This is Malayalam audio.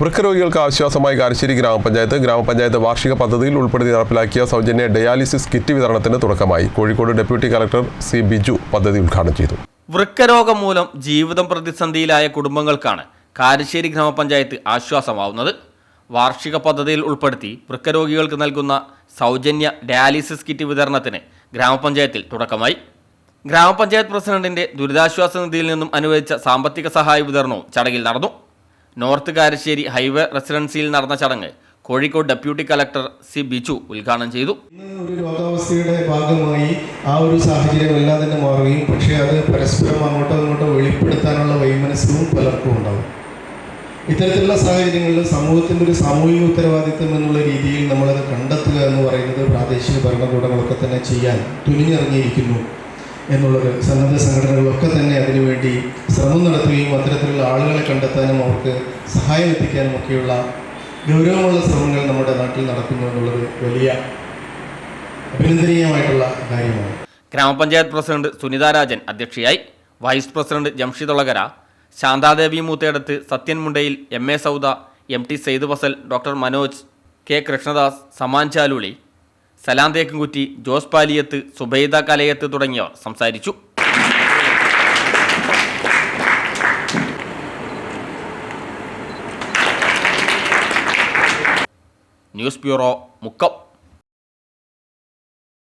വൃക്കരോഗികൾക്ക് ആശ്വാസമായി കാരശ്ശേരി ഗ്രാമപഞ്ചായത്ത് ഗ്രാമപഞ്ചായത്ത് വാർഷിക പദ്ധതിയിൽ ഉൾപ്പെടുത്തി നടപ്പിലാക്കിയ സൗജന്യ ഡയാലിസിസ് കിറ്റ് വിതരണത്തിന് തുടക്കമായി. Kozhikode deputy collector C Biju പദ്ധതി ഉദ്ഘാടനം ചെയ്തു. വൃക്കരോഗം മൂലം ജീവിതം പ്രതിസന്ധിയിലായ കുടുംബങ്ങൾക്കാണ് കാരശ്ശേരി ഗ്രാമപഞ്ചായത്ത് ആശ്വാസമാവുന്നത്. വാർഷിക പദ്ധതിയിൽ ഉൾപ്പെടുത്തി വൃക്കരോഗികൾക്ക് നൽകുന്ന സൗജന്യ ഡയാലിസിസ് കിറ്റ് വിതരണത്തിന് ഗ്രാമപഞ്ചായത്തിൽ തുടക്കമായി. ഗ്രാമപഞ്ചായത്ത് പ്രസിഡന്റിന്റെ ദുരിതാശ്വാസ നിധിയിൽ നിന്നും അനുവദിച്ച സാമ്പത്തിക സഹായ വിതരണവും ചടങ്ങിൽ നടന്നു. നോർത്ത് കാരശ്ശേരി ഹൈവേ റെസിഡൻസിയിൽ നടന്ന ചടങ്ങ് Kozhikode deputy collector C Biju ഉദ്ഘാടനം ചെയ്തു. ഒരു രോഗാവസ്ഥയുടെ ഭാഗമായി ആ ഒരു സാഹചര്യം എല്ലാം തന്നെ മാറുകയും പക്ഷേ അത് പരസ്പരം അങ്ങോട്ടോ ഇങ്ങോട്ടോ വെളിപ്പെടുത്താനുള്ള വൈമനസ്യവും പലർക്കും ഉണ്ടാവും ഇത്തരത്തിലുള്ള സാഹചര്യങ്ങളിൽ സമൂഹത്തിന്റെ ഒരു സാമൂഹിക ഉത്തരവാദിത്വം എന്നുള്ള രീതിയിൽ നമ്മളത് കണ്ടെത്തുക എന്ന് പറയുന്നത് പ്രാദേശിക ഭരണകൂടങ്ങളൊക്കെ തന്നെ ചെയ്യാൻ തുനിഞ്ഞിറങ്ങിയിരിക്കുന്നു. എന്നുള്ളത് സന്നദ്ധ സംഘടനകളൊക്കെ തന്നെ അതിനുവേണ്ടി ശ്രമം നടത്തുകയും അത്തരത്തിലുള്ള ആളുകളെ കണ്ടെത്താനും അവർക്ക് സഹായം എത്തിക്കാനും ഒക്കെയുള്ള ഗൗരവമുള്ള ശ്രമങ്ങൾ നമ്മുടെ നാട്ടിൽ നടക്കുന്നു എന്നുള്ളത് വലിയ അഭിനന്ദനീയമായിട്ടുള്ള കാര്യമാണ്. ഗ്രാമപഞ്ചായത്ത് പ്രസിഡന്റ് സുനിത രാജൻ അധ്യക്ഷയായി vice president Jamshid Shanthadevi Moothedath Sathyan Mundayil M A Sauda M T Saeed Fazal doctor Manoj K Krishnadas Saman Chaluli Salam Thekkumkutty Jose Paliyath Zubaida Kalayath തുടങ്ങിയവർ സംസാരിച്ചു. News bureau Mukkam.